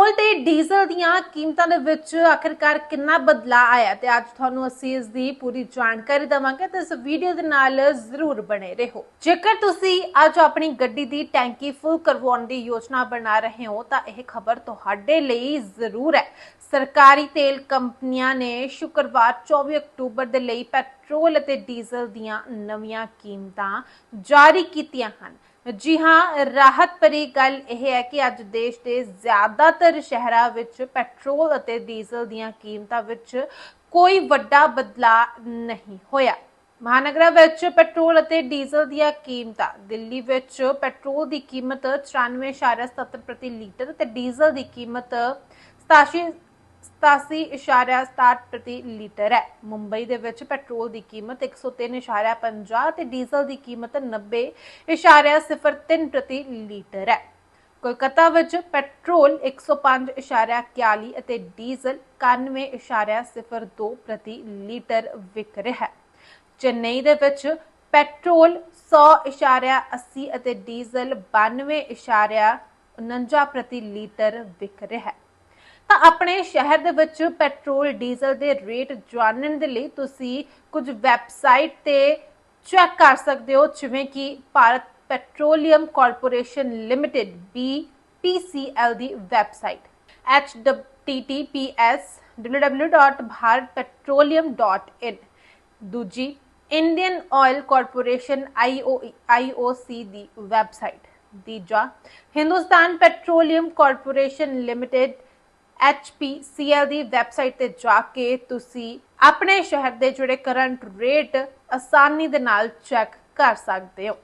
Petrol ਤੇ diesel ਦੀਆਂ ਕੀਮਤਾਂ ਦੇ ਵਿੱਚ ਆਖਿਰਕਾਰ ਕਿੰਨਾ ਬਦਲਾਅ ਆਇਆ ਤੇ ਅੱਜ ਤੁਹਾਨੂੰ ਅਸੀਂ ਇਸ ਦੀ ਪੂਰੀ ਜਾਣਕਾਰੀ ਦਵਾਂਗੇ ਤੇ ਇਸ ਵੀਡੀਓ ਦੇ ਨਾਲ ਜ਼ਰੂਰ ਬਣੇ ਰਹੋ। ਜੇਕਰ ਤੁਸੀਂ ਅੱਜ ਆਪਣੀ ਗੱਡੀ ਦੀ ਟੈਂਕੀ ਫੁੱਲ ਕਰਵਾਉਣ ਦੀ ਯੋਜਨਾ ਬਣਾ ਰਹੇ ਹੋ, ਤਾਂ ਇਹ ਖਬਰ ਤੁਹਾਡੇ ਲਈ ਜ਼ਰੂਰ ਹੈ। ਸਰਕਾਰੀ ਤੇਲ ਕੰਪਨੀਆਂ ਨੇ ਸ਼ੁੱਕਰਵਾਰ 24 ਅਕਤੂਬਰ ਦੇ ਲਈ ਪੈਟਰੋਲ ਅਤੇ ਡੀਜ਼ਲ ਦੀਆਂ ਨਵੀਆਂ ਕੀਮਤਾਂ ਜਾਰੀ ਕੀਤੀਆਂ ਹਨ। ਜੀ ਹਾਂ, ਰਾਹਤ ਭਰੀ ਗੱਲ ਇਹ ਹੈ ਕਿ ਅੱਜ ਦੇਸ਼ ਦੇ ਜ਼ਿਆਦਾਤਰ ਸ਼ਹਿਰਾਂ ਵਿੱਚ ਪੈਟਰੋਲ ਅਤੇ ਡੀਜ਼ਲ ਦੀਆਂ ਕੀਮਤਾਂ ਵਿੱਚ ਕੋਈ ਵੱਡਾ ਬਦਲਾਅ ਨਹੀਂ ਹੋਇਆ। ਮਹਾਨਗਰਾਂ ਵਿੱਚ ਪੈਟਰੋਲ ਅਤੇ ਡੀਜ਼ਲ ਦੀਆਂ ਕੀਮਤਾਂ, ਦਿੱਲੀ ਵਿੱਚ ਪੈਟਰੋਲ ਦੀ ਕੀਮਤ 94.70 ਪ੍ਰਤੀ ਲੀਟਰ ਤੇ ਡੀਜ਼ਲ ਦੀ ਕੀਮਤ 87 87.67 ਪ੍ਰਤੀ ਲੀਟਰ ਹੈ। ਮੁੰਬਈ ਦੇ ਵਿੱਚ ਪੈਟਰੋਲ ਦੀ ਕੀਮਤ 103.50 ਤੇ ਡੀਜ਼ਲ ਦੀ ਕੀਮਤ 90.03 ਪ੍ਰਤੀ ਲੀਟਰ ਹੈ। ਕੋਲਕਾਤਾ ਵਿੱਚ ਪੈਟਰੋਲ 105.41 ਅਤੇ ਡੀਜ਼ਲ 91.02 ਪ੍ਰਤੀ ਲੀਟਰ ਵਿਕ ਰਿਹਾ ਹੈ। ਚੇਨਈ ਦੇ ਵਿੱਚ ਪੈਟਰੋਲ 100.80 ਅਤੇ ਡੀਜ਼ਲ 92.49 ਪ੍ਰਤੀ ਲੀਟਰ ਵਿਕ ਰਿਹਾ ਹੈ। ਤਾਂ ਆਪਣੇ ਸ਼ਹਿਰ ਦੇ ਵਿੱਚ ਪੈਟਰੋਲ, ਡੀਜ਼ਲ ਦੇ ਰੇਟ ਜਾਣਨ ਦੇ ਲਈ ਤੁਸੀਂ ਕੁਝ ਵੈਬਸਾਈਟ ਤੇ ਚੈੱਕ ਕਰ ਸਕਦੇ ਹੋ, ਜਿਵੇਂ ਕਿ Bharat Petroleum Corporation Limited BPCL ਦੀ ਵੈਬਸਾਈਟ। https www.bharatpetroleum.in ਦੂਜੀ, ਇੰਡੀਅਨ ਆਇਲ ਕਾਰਪੋਰੇਸ਼ਨ IOC ਦੀ ਵੈਬਸਾਈਟ। ਤੀਜਾ, Hindustan Petroleum Corporation Limited HPCL ਦੀ ਵੈਬਸਾਈਟ ਤੇ ਜਾ ਕੇ ਤੁਸੀਂ ਆਪਣੇ ਸ਼ਹਿਰ ਦੇ ਜਿਹੜੇ ਕਰੰਟ ਰੇਟ ਆਸਾਨੀ ਦੇ ਨਾਲ ਚੈੱਕ ਕਰ ਸਕਦੇ ਹੋ।